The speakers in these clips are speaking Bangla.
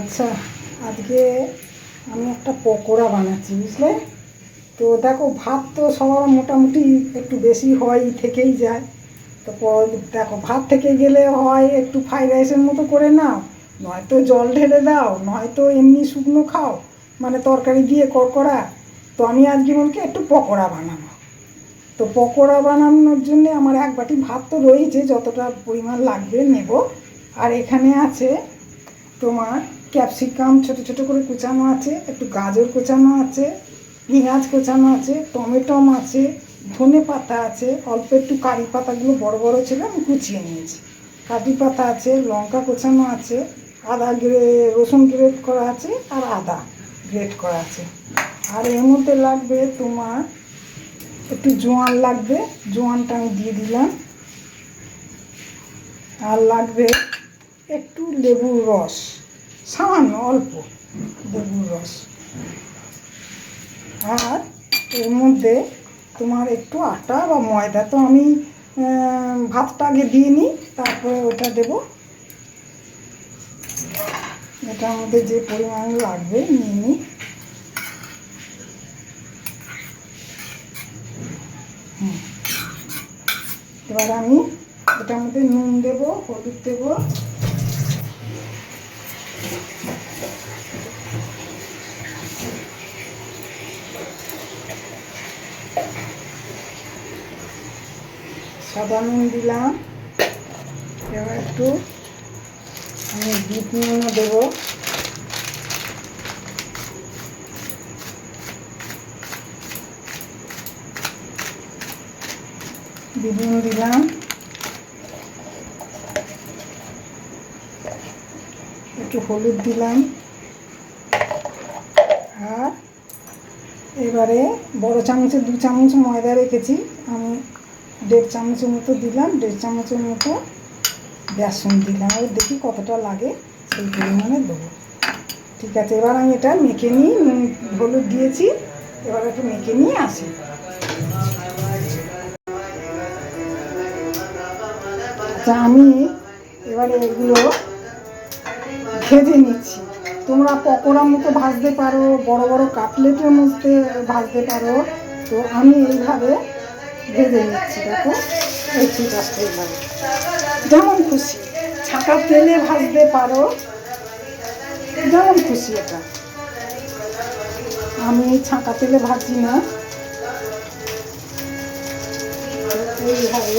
আচ্ছা আজকে আমি একটা পকোড়া বানাচ্ছি, বুঝলে? তো দেখো, ভাত তো সবার মোটামুটি একটু বেশি হয় থেকেই যায়। তো দেখো, ভাত থেকে গেলে হয় একটু ফ্রাইড রাইসের মতো করে নাও, নয়তো জল ঢেলে দাও, নয়তো এমনি শুকনো খাও মানে তরকারি দিয়ে কড়কড়া। তো আমি আজকে বলকে একটু পকোড়া বানাবো। তো পকোড়া বানানোর জন্যে আমার এক বাটি ভাত তো রয়েছে, যতটা পরিমাণ লাগবে নেব। আর এখানে আছে তোমার ক্যাপসিকাম ছোট ছোট করে কুচানো আছে, একটু গাজর কুচানো আছে, পেঁয়াজ কুচানো আছে টমেটম আছে, ধনে পাতা আছে, অল্প একটু কারি পাতাগুলো বড় বড় ছিল, আমি কুচিয়ে নিয়েছি। কারি পাতা আছে, লঙ্কা কুচানো আছে, আদা গ্রে, রসুন গ্রেট করা আছে আর আদা গ্রেট করা আছে। আর এর মধ্যে লাগবে তোমার একটু জোয়ান লাগবে, জোয়ানটা আমি দিয়ে দিলাম। আর লাগবে একটু লেবুর রস, সামান্য অল্প লেবুর রস। আর এর মধ্যে তোমার একটু আটা বা ময়দা তো আমি ভাতটা আগে দিয়ে নিই, তারপরে ওটা দেব। এটা আমাদের যে পরিমাণ লাগবে, নিয়ে নিই। এবার আমি মধ্যে নুন দেবো, হলুদ দেবো। সাদা নুন দিলাম। এবার একটু আমি বিট নুনও দেবো। বিট নুন দিলাম। একটু হলুদ দিলাম। আর এবারে বড় চামচে দু চামচ ময়দা রেখেছি। আমি দেড় চামচের মতো দিলাম, দেড় চামচের মতো বেসন দিলাম। আর দেখি কতটা লাগে, সেই পরিমাণে দেবো। ঠিক আছে, এবার আমি এটা মেখে নিই হলুদ দিয়েছি। এবার একটু মেখে নিয়ে আসি। আচ্ছা আমি এবারে এগুলো ভেজে নিচ্ছি। তোমরা পকোড়ার মতো ভাজতে পারো, বড় বড় কাটলেটের মধ্যে ভাজতে পারো। তো আমি এইভাবে ভেজে নিচ্ছি, দেখো। এই ঠিক আছে যেমন খুশি। ছাঁকা তেলে ভাজতে পারো। যেমন খুশি এটা। আমি ছাঁকা তেলে ভাজি না। এইভাবে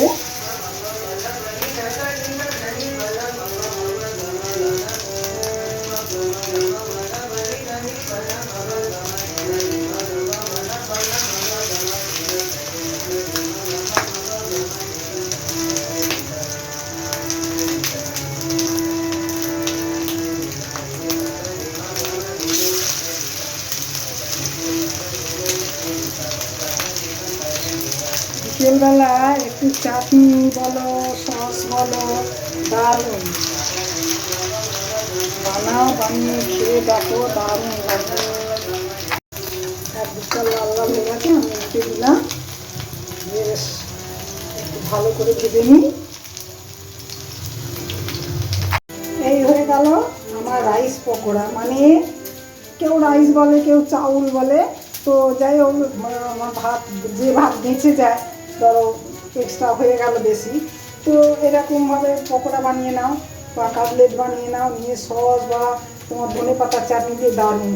বিকেলবেলা একটু চাটনি বলো, সস বলো, দারুণ। বানাও, বানিয়ে খেয়ে দেখো, দারুণ লাগবে। আমি উঠে দিলাম। বেশ, একটু ভালো করে ভেজে নিই। এই হয়ে গেল আমার রাইস পকোড়া। মানে কেউ রাইস বলে, কেউ চাউল বলে। তো যাই হোক ভাত, যে ভাত বেঁচে যায় ধরো এক্সট্রা হয়ে গেল বেশি। তো এরকমভাবে পকোড়া বানিয়ে নাও বা কাটলেট বানিয়ে নাও, নিয়ে সস বা তোমার ধনে পাতার চাটনি দিয়ে দারুণ।